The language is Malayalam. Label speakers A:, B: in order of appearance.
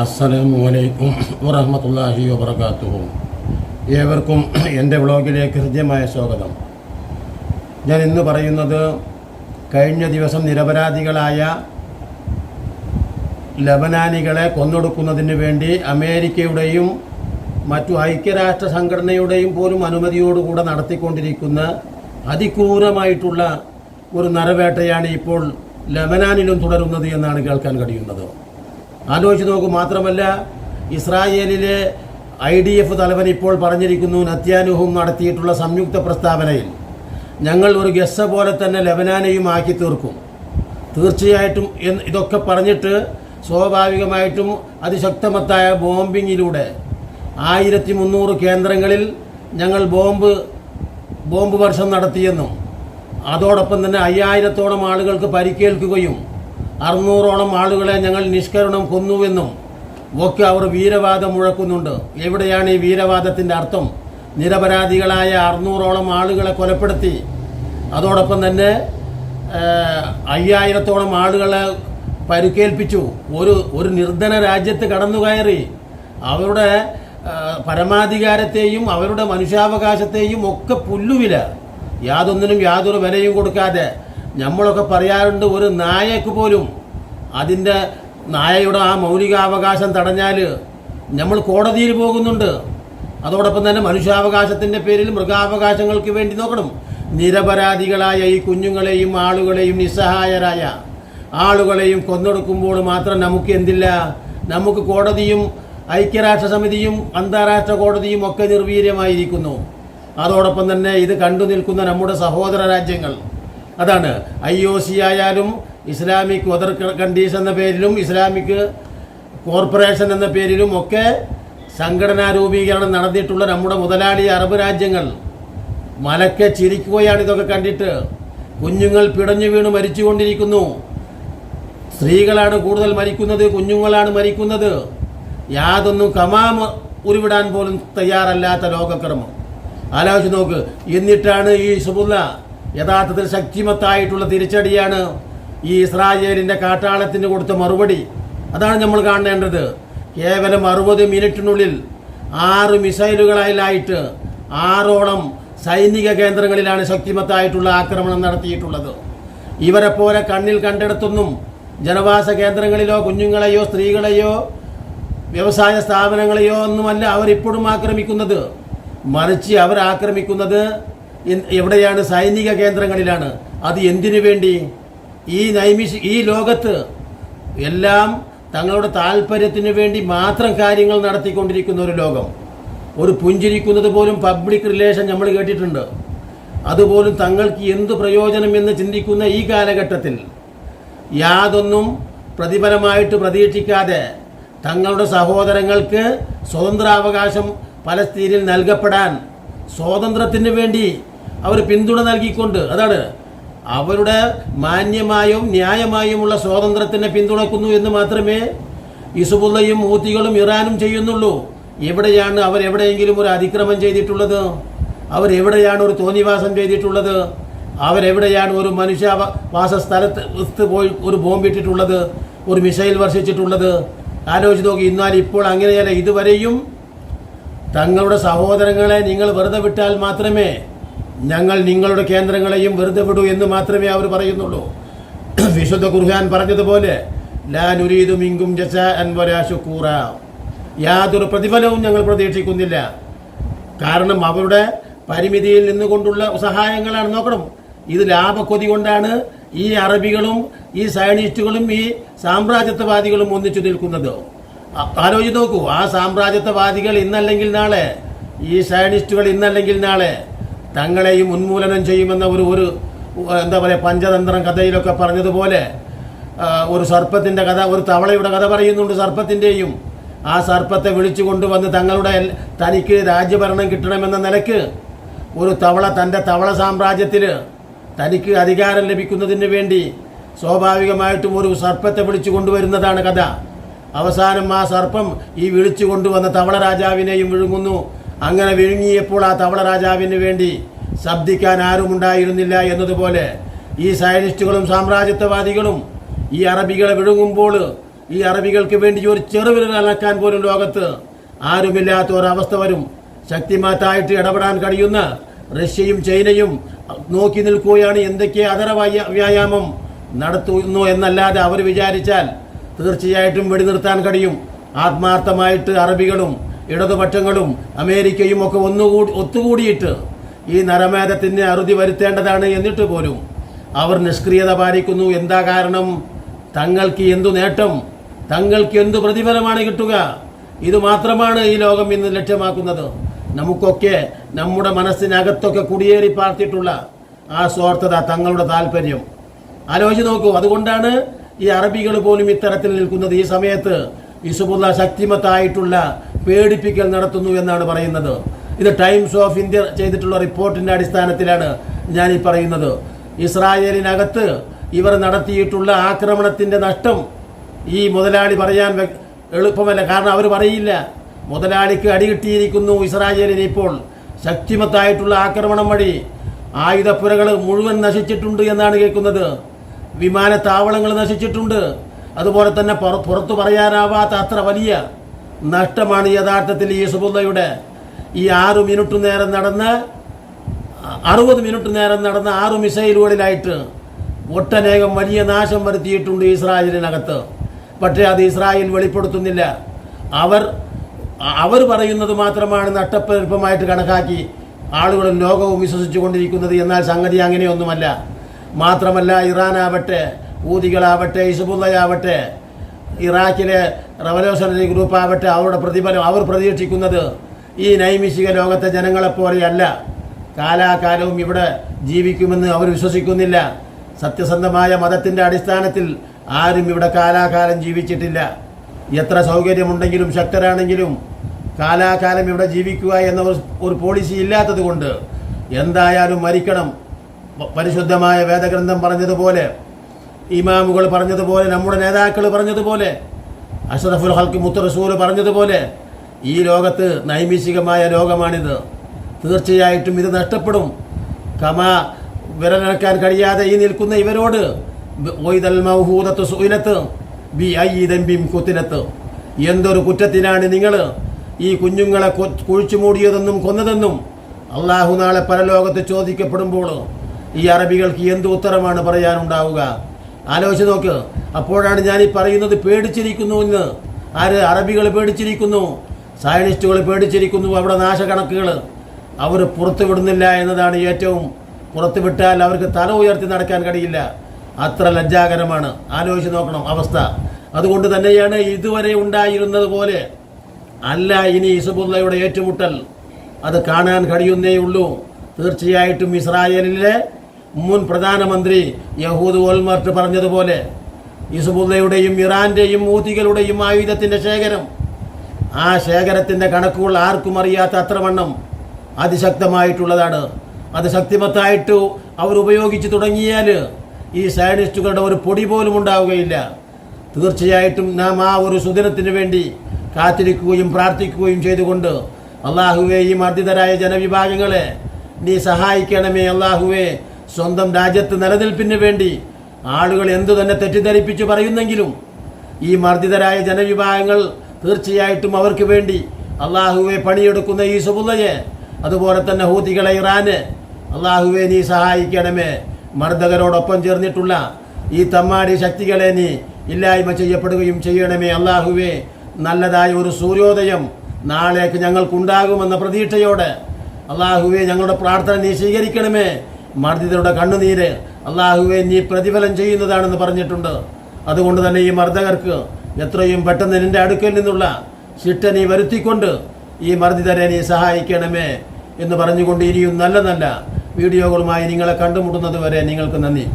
A: അസ്സലാമു അലൈക്കും വറഹമത്തല്ലാഹി വബർക്കാത്തുഹു ഏവർക്കും എന്റെ വ്ളോഗിലേക്ക് ഹൃദ്യമായ സ്വാഗതം. ഞാൻ ഇന്ന് പറയുന്നത് കഴിഞ്ഞ ദിവസം നിരപരാധികളായ ലബനാനികളെ കൊന്നൊടുക്കുന്നതിന് വേണ്ടി അമേരിക്കയുടെയും മറ്റു ഐക്യരാഷ്ട്ര സംഘടനയുടെയും പോലും അനുമതിയോടുകൂടെ നടത്തിക്കൊണ്ടിരിക്കുന്ന അതിക്രൂരമായിട്ടുള്ള ഒരു നരവേട്ടയാണ് ഇപ്പോൾ ലബനാനിലും തുടരുന്നത് എന്നാണ് കേൾക്കാൻ കഴിയുന്നത്. ആലോചിച്ച് നോക്കൂ മാത്രമല്ല ഇസ്രായേലിലെ ഐ ഡി എഫ് തലവൻ ഇപ്പോൾ പറഞ്ഞിരിക്കുന്നു നത്യാനുഹും നടത്തിയിട്ടുള്ള സംയുക്ത പ്രസ്താവനയിൽ ഞങ്ങൾ ഒരു ഗസ്സ പോലെ തന്നെ ലബനാനെയും ആക്കി തീർക്കും. തീർച്ചയായിട്ടും ഇതൊക്കെ പറഞ്ഞിട്ട് സ്വാഭാവികമായിട്ടും അതിശക്തമത്തായ ബോംബിങ്ങിലൂടെ ആയിരത്തി മുന്നൂറ് കേന്ദ്രങ്ങളിൽ ഞങ്ങൾ ബോംബ് ബോംബ് വർഷം നടത്തിയെന്നും അതോടൊപ്പം തന്നെ അയ്യായിരത്തോളം ആളുകൾക്ക് പരിക്കേൽക്കുകയും അറുന്നൂറോളം ആളുകളെ ഞങ്ങൾ നിഷ്കരണം കൊന്നുവെന്നും ഒക്കെ അവർ വീരവാദം മുഴക്കുന്നുണ്ട്. എവിടെയാണ് ഈ വീരവാദത്തിന്റെ അർത്ഥം? നിരപരാധികളായ അറുന്നൂറോളം ആളുകളെ കൊലപ്പെടുത്തി. അതോടൊപ്പം തന്നെ അയ്യായിരത്തോളം ആളുകളെ പരുക്കേൽപ്പിച്ചു. ഒരു ഒരു നിർധന രാജ്യത്ത് കടന്നു കയറി അവരുടെ പരമാധികാരത്തെയും അവരുടെ മനുഷ്യാവകാശത്തെയും ഒക്കെ പുല്ലുവില. യാതൊന്നിനും യാതൊരു വിലയും കൊടുക്കാതെ നമ്മളൊക്കെ പറയാറുണ്ട് ഒരു നായക്ക് പോലും അതിന്റെ നായയുടെ ആ മൗലികാവകാശം തടഞ്ഞാൽ നമ്മൾ കോടതിയിൽ പോകുന്നുണ്ട്. അതോടൊപ്പം തന്നെ മനുഷ്യാവകാശത്തിന്റെ പേരിൽ മൃഗാവകാശങ്ങൾക്ക് വേണ്ടി നോക്കണം. നിരപരാധികളായ ഈ കുഞ്ഞുങ്ങളെയും ആളുകളെയും നിസ്സഹായരായ ആളുകളെയും കൊന്നൊടുക്കുമ്പോൾ മാത്രം നമുക്ക് എന്തില്ല? നമുക്ക് കോടതിയും ഐക്യരാഷ്ട്ര സമിതിയും അന്താരാഷ്ട്ര കോടതിയും ഒക്കെ നിർവീര്യമായിരിക്കുന്നു. അതോടൊപ്പം തന്നെ ഇത് കണ്ടു നിൽക്കുന്ന നമ്മുടെ സഹോദര രാജ്യങ്ങൾ അതാണ്. ഐ ഒ സി ആയാലും ഇസ്ലാമിക് വെതർ കണ്ടീഷൻ എന്ന പേരിലും ഇസ്ലാമിക് കോർപ്പറേഷൻ എന്ന പേരിലും ഒക്കെ സംഘടനാ രൂപീകരണം നടന്നിട്ടുള്ള നമ്മുടെ മുതലാളി അറബ് രാജ്യങ്ങൾ മലക്കെ ചിരിക്കുകയാണ് ഇതൊക്കെ കണ്ടിട്ട്. കുഞ്ഞുങ്ങൾ പിടഞ്ഞു വീണ് മരിച്ചുകൊണ്ടിരിക്കുന്നു. സ്ത്രീകളാണ് കൂടുതൽ മരിക്കുന്നത് കുഞ്ഞുങ്ങളാണ് മരിക്കുന്നത്. യാതൊന്നും കമാമ ഉരുവിടാൻ പോലും തയ്യാറല്ലാത്ത ലോകക്രമം. ആലോചിച്ച് നോക്ക് എന്നിട്ടാണ് ഈ സുബുല്ല യഥാർത്ഥത്തിൽ ശക്തിമത്തായിട്ടുള്ള തിരിച്ചടിയാണ് ഈ ഇസ്രായേലിന്റെ കാട്ടാളത്തിന് കൊടുത്ത മറുപടി. അതാണ് നമ്മൾ കാണേണ്ടത്. കേവലം അറുപത് മിനിറ്റിനുള്ളിൽ ആറ് മിസൈലുകളിലായിട്ട് ആറോളം സൈനിക കേന്ദ്രങ്ങളിലാണ് ശക്തിമത്തായിട്ടുള്ള ആക്രമണം നടത്തിയിട്ടുള്ളത്. ഇവരെ പോലെ കണ്ണിൽ കണ്ടെടുത്തൊന്നും ജനവാസ കേന്ദ്രങ്ങളിലോ കുഞ്ഞുങ്ങളെയോ സ്ത്രീകളെയോ വ്യവസായ സ്ഥാപനങ്ങളെയോ ഒന്നുമല്ല അവരിപ്പോഴും ആക്രമിക്കുന്നത്. മറിച്ച് എൻ- എവിടെയാണ് സൈനിക കേന്ദ്രങ്ങളിലാണ്? അത് എന്തിനു വേണ്ടി? ഈ നൈമിഷ ഈ ലോകത്ത് എല്ലാം തങ്ങളുടെ താല്പര്യത്തിന് വേണ്ടി മാത്രം കാര്യങ്ങൾ നടത്തിക്കൊണ്ടിരിക്കുന്ന ഒരു ലോകം. ഒരു പുഞ്ചിരിക്കുന്നത് പോലും പബ്ലിക് റിലേഷൻ നമ്മൾ കേട്ടിട്ടുണ്ട്. അതുപോലും തങ്ങൾക്ക് എന്ത് പ്രയോജനം എന്ന് ചിന്തിക്കുന്ന ഈ കാലഘട്ടത്തിൽ യാതൊന്നും പ്രതിഫലമായിട്ട് പ്രതീക്ഷിക്കാതെ തങ്ങളുടെ സഹോദരങ്ങൾക്ക് സ്വതന്ത്രാവകാശം പലസ്തീനിൽ നൽകപ്പെടാൻ സ്വാതന്ത്ര്യത്തിന് വേണ്ടി അവർ പിന്തുണ നൽകിക്കൊണ്ട് അതാണ്. അവരുടെ മാന്യമായും ന്യായമായുമുള്ള സ്വാതന്ത്ര്യത്തിനെ പിന്തുണക്കുന്നു എന്ന് മാത്രമേ ഇസുബുള്ളയും മൂത്തികളും ഇറാനും ചെയ്യുന്നുള്ളൂ. എവിടെയാണ് അവർ എവിടെയെങ്കിലും ഒരു അതിക്രമം ചെയ്തിട്ടുള്ളത്? അവരെവിടെയാണ് ഒരു തോന്നിവാസം ചെയ്തിട്ടുള്ളത്? അവരെവിടെയാണ് ഒരു മനുഷ്യവാസ സ്ഥലത്ത് പോയി ഒരു ബോംബിട്ടിട്ടുള്ളത്? ഒരു മിസൈൽ വർഷിച്ചിട്ടുള്ളത്? ആലോചിച്ച് നോക്കി എന്നാൽ ഇപ്പോൾ അങ്ങനെയല്ല. ഇതുവരെയും തങ്ങളുടെ സഹോദരങ്ങളെ നിങ്ങൾ വെറുതെ വിട്ടാൽ മാത്രമേ ഞങ്ങൾ നിങ്ങളുടെ കേന്ദ്രങ്ങളെയും വെറുതെ വിടൂ എന്ന് മാത്രമേ അവർ പറയുന്നുള്ളൂ. വിശുദ്ധ ഖുർഹാൻ പറഞ്ഞതുപോലെ ലാ നുരീദു മിങ്കും ജസാഅൻ വലാ ശുക്കൂറ. യാതൊരു പ്രതിഫലവും ഞങ്ങൾ പ്രതീക്ഷിക്കുന്നില്ല. കാരണം അവരുടെ പരിമിതിയിൽ നിന്നുകൊണ്ടുള്ള സഹായങ്ങളാണ്. നോക്കണം ഇത് ലാഭക്കൊതി കൊണ്ടാണ് ഈ അറബികളും ഈ സയനിസ്റ്റുകളും ഈ സാമ്രാജ്യത്വവാദികളും ഒന്നിച്ചു നിൽക്കുന്നത്. ആലോചിച്ച് നോക്കൂ ആ സാമ്രാജ്യത്വവാദികൾ ഇന്നല്ലെങ്കിൽ നാളെ ഈ സയനിസ്റ്റുകൾ ഇന്നല്ലെങ്കിൽ നാളെ തങ്ങളെയും ഉന്മൂലനം ചെയ്യുമെന്ന ഒരു ഒരു എന്താ പറയുക പഞ്ചതന്ത്രം കഥയിലൊക്കെ പറഞ്ഞതുപോലെ ഒരു സർപ്പത്തിന്റെ കഥ ഒരു തവളയുടെ കഥ പറയുന്നുണ്ട് സർപ്പത്തിന്റെയും ആ സർപ്പത്തെ വിളിച്ചു കൊണ്ടുവന്ന് തങ്ങളുടെ തനിക്ക് രാജ്യഭരണം കിട്ടണമെന്ന നിലയ്ക്ക് ഒരു തവള തന്റെ തവള സാമ്രാജ്യത്തിൽ തനിക്ക് അധികാരം ലഭിക്കുന്നതിന് വേണ്ടി സ്വാഭാവികമായിട്ടും ഒരു സർപ്പത്തെ വിളിച്ചു കൊണ്ടുവരുന്നതാണ് കഥ. അവസാനം ആ സർപ്പം ഈ വിളിച്ചു കൊണ്ടുവന്ന തവള രാജാവിനെയും വിഴുങ്ങുന്നു. അങ്ങനെ വിഴുങ്ങിയപ്പോൾ ആ തവള രാജാവിന് വേണ്ടി ശബ്ദിക്കാൻ ആരുമുണ്ടായിരുന്നില്ല എന്നതുപോലെ ഈ സയനിസ്റ്റുകളും സാമ്രാജ്യത്വവാദികളും ഈ അറബികളെ വിഴുങ്ങുമ്പോൾ ഈ അറബികൾക്ക് വേണ്ടി ഒരു ചെറുവിരൽ അലക്കാൻ പോലും ലോകത്ത് ആരുമില്ലാത്ത ഒരവസ്ഥ വരും. ശക്തിമാറ്റായിട്ട് ഇടപെടാൻ കഴിയുന്ന റഷ്യയും ചൈനയും നോക്കി നിൽക്കുകയാണ് എന്തൊക്കെ അതര വ്യായാമം നടത്തുന്നു എന്നല്ലാതെ അവർ വിചാരിച്ചാൽ തീർച്ചയായിട്ടും വെടിനിർത്താൻ കഴിയും. ആത്മാർത്ഥമായിട്ട് അറബികളും ഇടതുപക്ഷങ്ങളും അമേരിക്കയും ഒക്കെ ഒന്നുകൂടി ഒത്തുകൂടിയിട്ട് ഈ നരമേധത്തിന് അറുതി വരുത്തേണ്ടതാണ് എന്നിട്ട് പോലും അവർ നിഷ്ക്രിയത പാലിക്കുന്നു. എന്താ കാരണം? തങ്ങൾക്ക് എന്തു നേട്ടം? തങ്ങൾക്ക് എന്തു പ്രതിഫലമാണ് കിട്ടുക? ഇത് മാത്രമാണ് ഈ ലോകം ഇന്ന് ലക്ഷ്യമാക്കുന്നത്. നമുക്കൊക്കെ നമ്മുടെ മനസ്സിനകത്തൊക്കെ കുടിയേറി പാർത്തിട്ടുള്ള ആ സ്വാർത്ഥത തങ്ങളുടെ താല്പര്യം ആലോചിച്ച് നോക്കൂ അതുകൊണ്ടാണ് ഈ അറബികൾ പോലും ഇത്തരത്തിൽ നിൽക്കുന്നത്. ഈ സമയത്ത് ഇസുബുള്ള ശക്തിമത്തായിട്ടുള്ള പേടിപ്പിക്കൽ നടത്തുന്നു എന്നാണ് പറയുന്നത്. ഇത് ടൈംസ് ഓഫ് ഇന്ത്യ ചെയ്തിട്ടുള്ള റിപ്പോർട്ടിന്റെ അടിസ്ഥാനത്തിലാണ് ഞാൻ ഈ പറയുന്നത്. ഇസ്രായേലിനകത്ത് ഇവർ നടത്തിയിട്ടുള്ള ആക്രമണത്തിന്റെ നഷ്ടം ഈ മുതലാളി പറയാൻ എളുപ്പമല്ല. കാരണം അവർ പറയില്ല. മുതലാളിക്ക് അടികിട്ടിയിരിക്കുന്നു ഇസ്രായേലിന് ഇപ്പോൾ ശക്തിമത്തായിട്ടുള്ള ആക്രമണം വഴി. ആയുധപ്പുരകൾ മുഴുവൻ നശിച്ചിട്ടുണ്ട് എന്നാണ് കേൾക്കുന്നത്. വിമാനത്താവളങ്ങൾ നശിച്ചിട്ടുണ്ട്. അതുപോലെ തന്നെ പുറത്തു പറയാനാവാത്ത അത്ര വലിയ നഷ്ടമാണ് യഥാർത്ഥത്തിൽ സുബുദ്ധയുടെ ഈ ആറ് മിനിറ്റ് നേരം നടന്ന് അറുപത് മിനിറ്റ് നേരം നടന്ന ആറ് മിസൈലുകളിലായിട്ട് ഒട്ടനേകം വലിയ നാശം വരുത്തിയിട്ടുണ്ട് ഇസ്രായേലിനകത്ത്. പക്ഷേ അത് ഇസ്രായേൽ വെളിപ്പെടുത്തുന്നില്ല. അവർ അവർ പറയുന്നത് മാത്രമാണ് നട്ടപ്പെരുപ്പമായിട്ട് കണക്കാക്കി ആളുകളും ലോകവും വിശ്വസിച്ചു കൊണ്ടിരിക്കുന്നത് എന്നാൽ സംഗതി അങ്ങനെയൊന്നുമല്ല. മാത്രമല്ല ഇറാനാവട്ടെ ഊതികളാവട്ടെ ഇസുബുള്ളയാവട്ടെ ഇറാഖിലെ റവല്യൂഷണറി ഗ്രൂപ്പ് ആവട്ടെ അവരുടെ പ്രതിഫലം അവർ പ്രതീക്ഷിക്കുന്നത് ഈ നൈമിഷിക ലോകത്തെ ജനങ്ങളെപ്പോലെയല്ല. കാലാകാലവും ഇവിടെ ജീവിക്കുമെന്ന് അവർ വിശ്വസിക്കുന്നില്ല. സത്യസന്ധമായ മതത്തിന്റെ അടിസ്ഥാനത്തിൽ ആരും ഇവിടെ കാലാകാലം ജീവിച്ചിട്ടില്ല. എത്ര സൗകര്യമുണ്ടെങ്കിലും ശക്തരാണെങ്കിലും കാലാകാലം ഇവിടെ ജീവിക്കുക എന്ന ഒരു- പോളിസി ഇല്ലാത്തത് കൊണ്ട് എന്തായാലും മരിക്കണം. പരിശുദ്ധമായ വേദഗ്രന്ഥം പറഞ്ഞതുപോലെ ഇമാമുകൾ പറഞ്ഞതുപോലെ നമ്മുടെ നേതാക്കൾ പറഞ്ഞതുപോലെ അഷറഫുൽ ഹൽക്കി മുത്തറസൂർ പറഞ്ഞതുപോലെ ഈ ലോകത്ത് നൈമിഷികമായ ലോകമാണിത്. തീർച്ചയായിട്ടും ഇത് നഷ്ടപ്പെടും. കമ വിരലടക്കാൻ കഴിയാതെ ഈ നിൽക്കുന്ന ഇവരോട് ഒയ്തൽ ബി ഐ ഇതമ്പിം കുത്തിനത്ത് എന്തൊരു കുറ്റത്തിനാണ് നിങ്ങൾ ഈ കുഞ്ഞുങ്ങളെ കുഴിച്ചു മൂടിയതെന്നും കൊന്നതെന്നും അള്ളാഹു നാളെ പരലോകത്ത് ചോദിക്കപ്പെടുമ്പോൾ ഈ അറബികൾക്ക് എന്ത് ഉത്തരമാണ് പറയാനുണ്ടാവുക? ആലോചിച്ച് നോക്ക്. അപ്പോഴാണ് ഞാൻ ഈ പറയുന്നത് പേടിച്ചിരിക്കുന്നു എന്ന്. ആര്? അറബികൾ പേടിച്ചിരിക്കുന്നു. സയനിസ്റ്റുകൾ പേടിച്ചിരിക്കുന്നു അവിടെ നാശകണക്കുകൾ. അവർ പുറത്തു വിടുന്നില്ല എന്നതാണ് ഏറ്റവും. പുറത്തു വിട്ടാൽ അവർക്ക് തല ഉയർത്തി നടക്കാൻ കഴിയില്ല. അത്ര ലജ്ജാകരമാണ്. ആലോചിച്ച് നോക്കണം അവസ്ഥ. അതുകൊണ്ട് തന്നെയാണ് ഇതുവരെ ഉണ്ടായിരുന്നത് പോലെ അല്ല ഇനി ഇസബുല്ലയുടെ ഏറ്റുമുട്ടൽ. അത് കാണാൻ കഴിയുന്നേ ഉള്ളൂ. തീർച്ചയായിട്ടും ഇസ്രായേലിലെ മുൻ പ്രധാനമന്ത്രി യഹൂദ് ഓൾമർട്ട് പറഞ്ഞതുപോലെ യുസുബുള്ളയുടെയും ഇറാന്റെയും ഊതികളുടെയും ആയുധത്തിന്റെ ശേഖരം. ആ ശേഖരത്തിന്റെ കണക്കുകൾ ആർക്കും അറിയാത്ത അത്രവണ്ണം അതിശക്തമായിട്ടുള്ളതാണ്. അത് ശക്തിമത്തായിട്ട് അവർ ഉപയോഗിച്ച് തുടങ്ങിയാൽ ഈ സയനിസ്റ്റുകളുടെ ഒരു പൊടി പോലും ഉണ്ടാവുകയില്ല. തീർച്ചയായിട്ടും നാം ആ ഒരു സുദിനത്തിന് വേണ്ടി കാത്തിരിക്കുകയും പ്രാർത്ഥിക്കുകയും ചെയ്തുകൊണ്ട് അള്ളാഹുവെ ഈ ജനവിഭാഗങ്ങളെ നീ സഹായിക്കണമേ അള്ളാഹുവെ. സ്വന്തം രാജ്യത്ത് നിലനിൽപ്പിന് വേണ്ടി ആളുകൾ എന്തു തന്നെ തെറ്റിദ്ധരിപ്പിച്ചു പറയുന്നെങ്കിലും ഈ മർദ്ദിതരായ ജനവിഭാഗങ്ങൾ തീർച്ചയായിട്ടും അവർക്ക് വേണ്ടി അള്ളാഹുവെ പണിയെടുക്കുന്ന ഈ സുബുള്ളയെ അതുപോലെ തന്നെ ഹൂതികളെ ഇറാന് അള്ളാഹുവെ നീ സഹായിക്കണമേ. മർദ്ദകരോടൊപ്പം ചേർന്നിട്ടുള്ള ഈ തമ്മാടി ശക്തികളെ നീ ഇല്ലായ്മ ചെയ്യപ്പെടുകയും ചെയ്യണമേ. അള്ളാഹുവെ നല്ലതായ ഒരു സൂര്യോദയം നാളേക്ക് ഞങ്ങൾക്കുണ്ടാകുമെന്ന പ്രതീക്ഷയോടെ അള്ളാഹുവെ ഞങ്ങളുടെ പ്രാർത്ഥന നീ സ്വീകരിക്കണമേ. മർദ്ദിതരുടെ കണ്ണുനീര് അള്ളാഹുവെ നീ പ്രതിഫലം ചെയ്യുന്നതാണെന്ന് പറഞ്ഞിട്ടുണ്ട്. അതുകൊണ്ട് തന്നെ ഈ മർദ്ദകർക്ക് എത്രയും പെട്ടെന്ന് നിന്റെ അടുക്കൽ നിന്നുള്ള ശിക്ഷ നീ വരുത്തിക്കൊണ്ട് ഈ മർദ്ദിതരെ നീ സഹായിക്കണമേ എന്ന് പറഞ്ഞുകൊണ്ട് ഇനിയും നല്ല നല്ല വീഡിയോകളുമായി നിങ്ങളെ കണ്ടുമുട്ടുന്നത് വരെ നിങ്ങൾക്ക് നന്ദി.